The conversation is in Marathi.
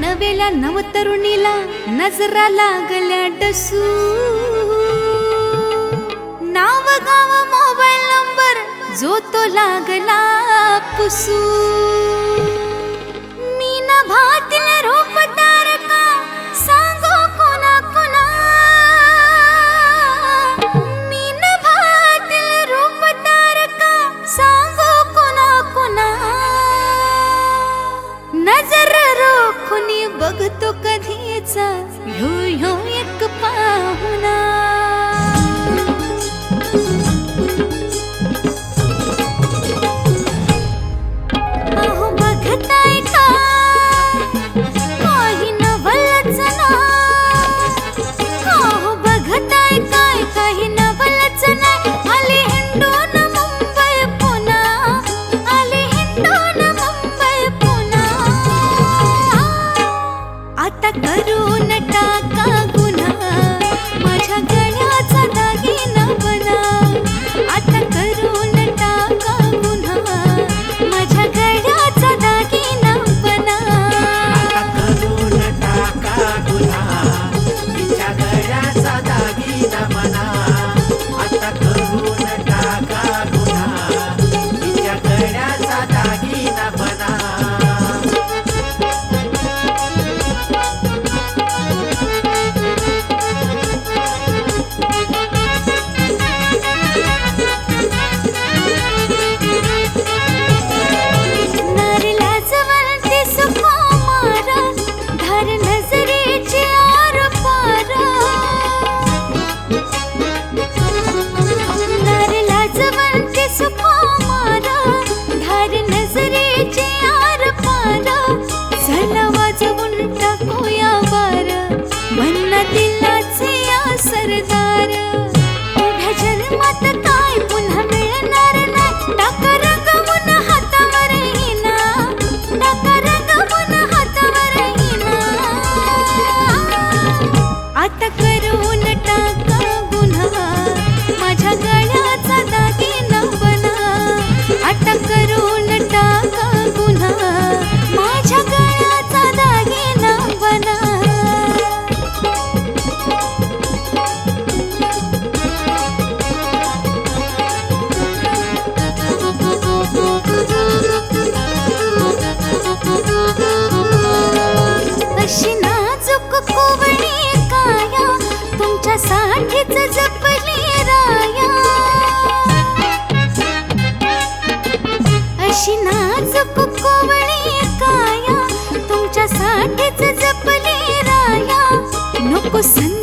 नवेल्या नवतरुणीला नजरा लागल्या डसू. नाव गाव मोबाईल नंबर जो तो लागला पुसू. पाहुणे बघतो कधीचा. ह्यो ह्यो एक पाहुणा. गाठीच जपली राया. नको संत